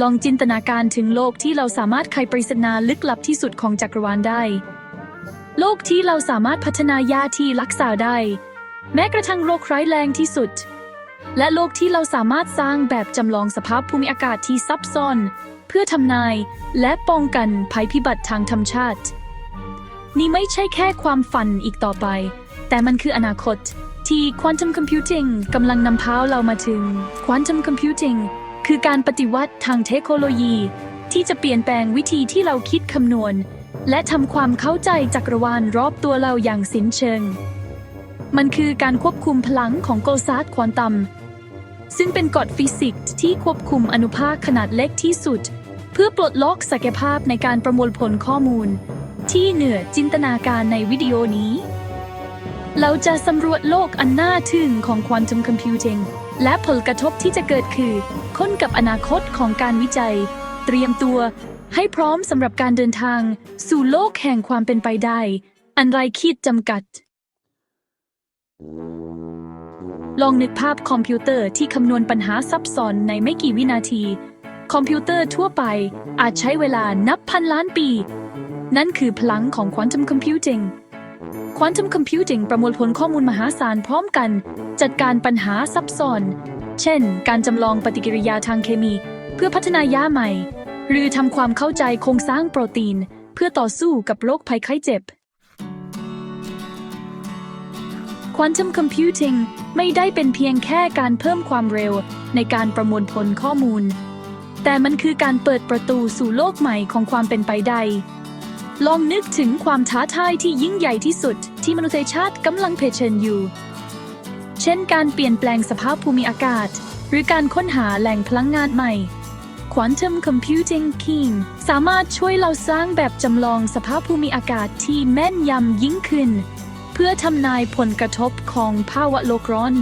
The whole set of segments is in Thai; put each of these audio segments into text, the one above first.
ลองจินตนาการถึงโลกที่เราสามารถไขปริศนาลึกลับที่สุดของจักรวาลได้ โลกที่เราสามารถพัฒนายาที่รักษาได้ แม้กระทั่งโรคร้ายแรงที่สุด และโลกที่เราสามารถสร้างแบบจำลองสภาพภูมิอากาศที่ซับซ้อน เพื่อทำนายและป้องกันภัยพิบัติทางธรรมชาติ นี่ไม่ใช่แค่ความฝันอีกต่อไป แต่มันคืออนาคตที่ควอนตัมคอมพิวติ้งกำลังนำพาเรามาถึงควอนตัมคอมพิวติ้ง คือการปฏิวัติทางเทคโนโลยี ที่จะเปลี่ยนแปลงวิธีที่เราคิดคำนวณ และทำความเข้าใจจักรวาลรอบตัวเราอย่างสิ้นเชิง มันคือการควบคุมพลังของโกลซาร์ดควอนตัม ซึ่งเป็นกฎฟิสิกส์ที่ควบคุมอนุภาคขนาดเล็กที่สุด เพื่อปลดล็อกศักยภาพในการประมวลผลข้อมูล ที่เหนือจินตนาการในวิดีโอนี้เราจะสำรวจโลกอันน่าทึ่งของควอนตัมคอมพิวติ้งและผลกระทบที่จะเกิดคือ ค้นกับอนาคตของการวิจัย เตรียมตัว ให้พร้อมสำหรับการเดินทาง สู่โลกแห่งความเป็นไปได้ อันไร้ขีดจำกัด ลองนึกภาพคอมพิวเตอร์ที่คำนวณปัญหาซับซ้อนในไม่กี่วินาที คอมพิวเตอร์ทั่วไปอาจใช้เวลานับพันล้านปี นั่นคือพลังของควอนตัมคอมพิวติ้งควอนตัมคอมพิวติ้งประมวลผลข้อมูลมหาศาลพร้อมกัน จัดการปัญหาซับซ้อน เช่น การจำลองปฏิกิริยาทางเคมี เพื่อพัฒนายาใหม่ หรือทำความเข้าใจโครงสร้างโปรตีน เพื่อต่อสู้กับโรคภัยไข้เจ็บควอนตัมคอมพิวติ้งไม่ได้เป็นเพียงแค่การเพิ่มความเร็วในการประมวลผลข้อมูล แต่มันคือการเปิดประตูสู่โลกใหม่ของความเป็นไปได้ลองนึกถึงความท้าทายที่ยิ่งใหญ่ที่สุดที่มนุษยชาติกำลังเผชิญอยู่ เช่นการเปลี่ยนแปลงสภาพภูมิอากาศ หรือการค้นหาแหล่งพลังงานใหม่ Quantum Computing King สามารถช่วยเราสร้างแบบจำลองสภาพภูมิอากาศที่แม่นยำยิ่งขึ้น เพื่อทำนายผลกระทบของภาวะโลกร้อน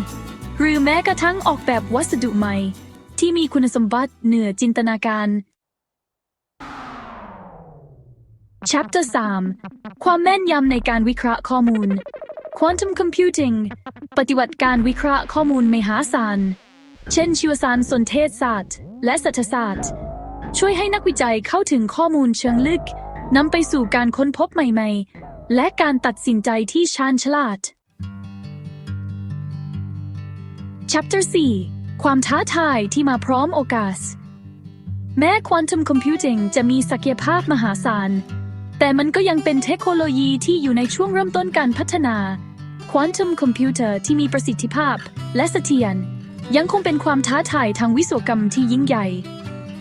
หรือแม้กระทั่งออกแบบวัสดุใหม่ ที่มีคุณสมบัติเหนือจินตนาการ Chapter 3 ความแม่นยำในการวิเคราะห์ข้อมูล Quantum Computing ปฏิวัติการวิเคราะห์ข้อมูลมหาศาล เช่น ชีวสารสนเทศศาสตร์ และเศรษฐศาสตร์ ช่วยให้นักวิจัยเข้าถึงข้อมูลเชิงลึกนำไปสู่การค้นพบใหม่ ๆ และการตัดสินใจที่ชาญฉลาด Chapter 4 ความท้าทายที่มาพร้อมโอกาส แม้ Quantum Computing จะมีศักยภาพมหาศาล แต่มันก็ยังเป็นเทคโนโลยีที่อยู่ในช่วงเริ่มต้นการพัฒนา Quantum Computer ที่มีประสิทธิภาพ และเสถียรยังคงเป็นความท้าทายทางวิศวกรรมที่ยิ่งใหญ่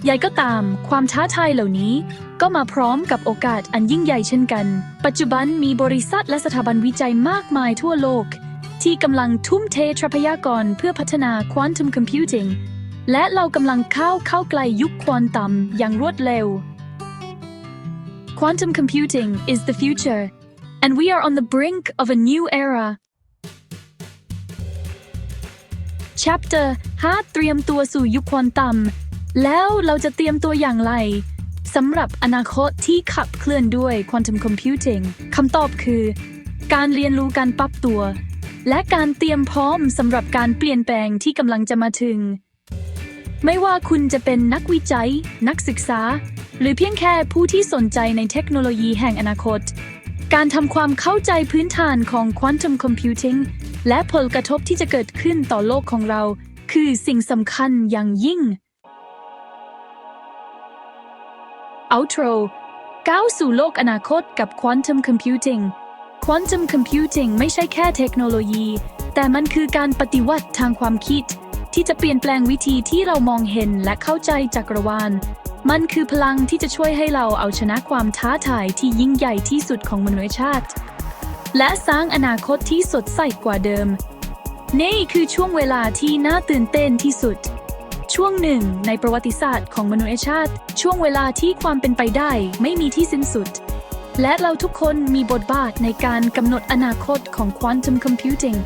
ใหญ่ก็ตาม ความท้าทายเหล่านี้ ก็มาพร้อมกับโอกาสอันยิ่งใหญ่เช่นกัน ปัจจุบันมีบริษัทและสถาบันวิจัยมากมายทั่วโลก ที่กำลังทุ่มเททรัพยากรเพื่อพัฒนา Quantum Computing และเรากำลังเข้าเข้าใกล้ยุคควอนตัมอย่างรวดเร็ว Quantum computing is the future, and we are on the brink of a new era. Chapter 5 เตรียมตัวสู่ยุคควอนตัม แล้วเราจะเตรียมตัวอย่างไรสำหรับอนาคตที่ขับเคลื่อนด้วย Quantum Computing คำตอบคือ การเรียนรู้การปรับตัว และการเตรียมพร้อมสำหรับการเปลี่ยนแปลงที่กำลังจะมาถึง ไม่ว่าคุณจะเป็นนักวิจัย นักศึกษา หรือเพียงแค่ผู้ที่สนใจในเทคโนโลยีแห่งอนาคต การทำความเข้าใจพื้นฐานของ Quantum Computing และผลกระทบที่จะเกิดขึ้นต่อโลกของเรา คือสิ่งสำคัญอย่างยิ่ง Outro ก้าวสู่โลกอนาคตกับ Quantum Computing Quantum Computing ไม่ใช่แค่เทคโนโลยี แต่มันคือการปฏิวัติทางความคิด ที่จะเปลี่ยนแปลงวิธีที่เรามองเห็นและเข้าใจจักรวาล มันคือพลังที่จะช่วยให้เราเอาชนะความท้าทายที่ยิ่งใหญ่ที่สุดของมนุษยชาติ และสร้างอนาคตที่สดใสกว่าเดิม นี่คือช่วงเวลาที่น่าตื่นเต้นที่สุด ช่วงหนึ่งในประวัติศาสตร์ของมนุษยชาติ ช่วงเวลาที่ความเป็นไปได้ไม่มีที่สิ้นสุด และเราทุกคนมีบทบาทในการกำหนดอนาคตของ Quantum Computing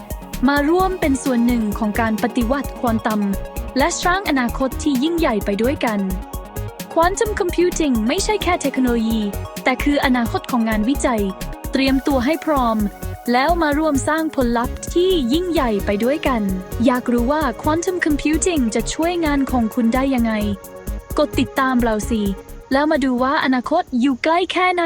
มาร่วมเป็นส่วนหนึ่งของการปฏิวัติควอนตัมและสร้างอนาคตที่ยิ่งใหญ่ไปด้วยกัน Quantum Computing ไม่ใช่แค่เทคโนโลยี แต่คืออนาคตของงานวิจัย เตรียมตัวให้พร้อม แล้วมาร่วมสร้างผลลัพธ์ที่ยิ่งใหญ่ไปด้วยกัน อยากรู้ว่า Quantum Computing จะช่วยงานของคุณได้ยังไง กดติดตามเราสิ แล้วมาดูว่าอนาคตอยู่ใกล้แค่ไหน